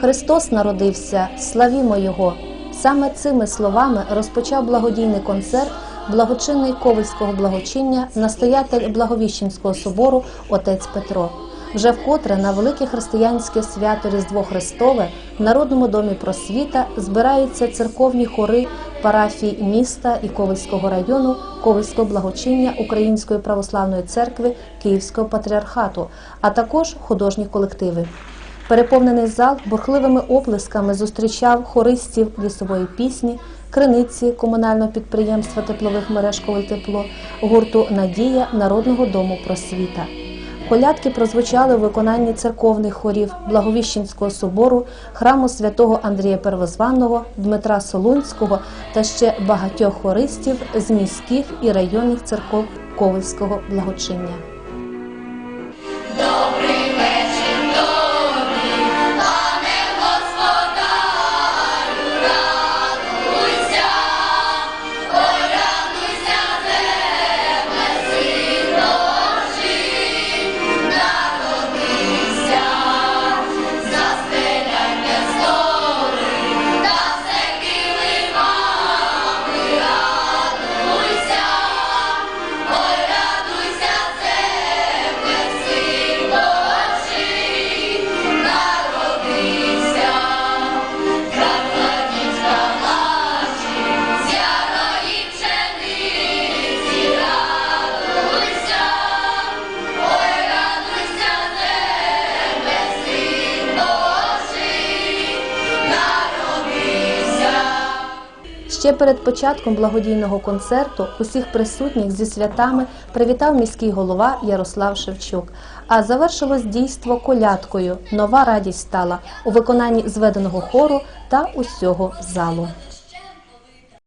Христос народився, славімо Його. Саме цими словами розпочав благодійний концерт благочинний Ковальського благочиння, настоятель Благовіщенського собору отець Петро. Вже вкотре на велике християнське свято Різдво Христове в Народному домі просвіта збираються церковні хори парафій міста і Ковальського району Ковальського благочиння Української православної церкви Київського патріархату, а також художні колективи. Переповнений зал бурхливими оплесками зустрічав хористів лісової пісні, криниці комунального підприємства теплових мереж «Ковальтепло», гурту Надія Народного дому просвіта. Колядки прозвучали у виконанні церковних хорів Благовіщенського собору, храму святого Андрія Первозванного, Дмитра Солунського та ще багатьох хористів з міських і районних церков Ковальського благочиння. Ще перед початком благодійного концерту усіх присутніх зі святами привітав міський голова Ярослав Шевчук. А завершилось дійство колядкою. Нова радість стала у виконанні зведеного хору та усього залу.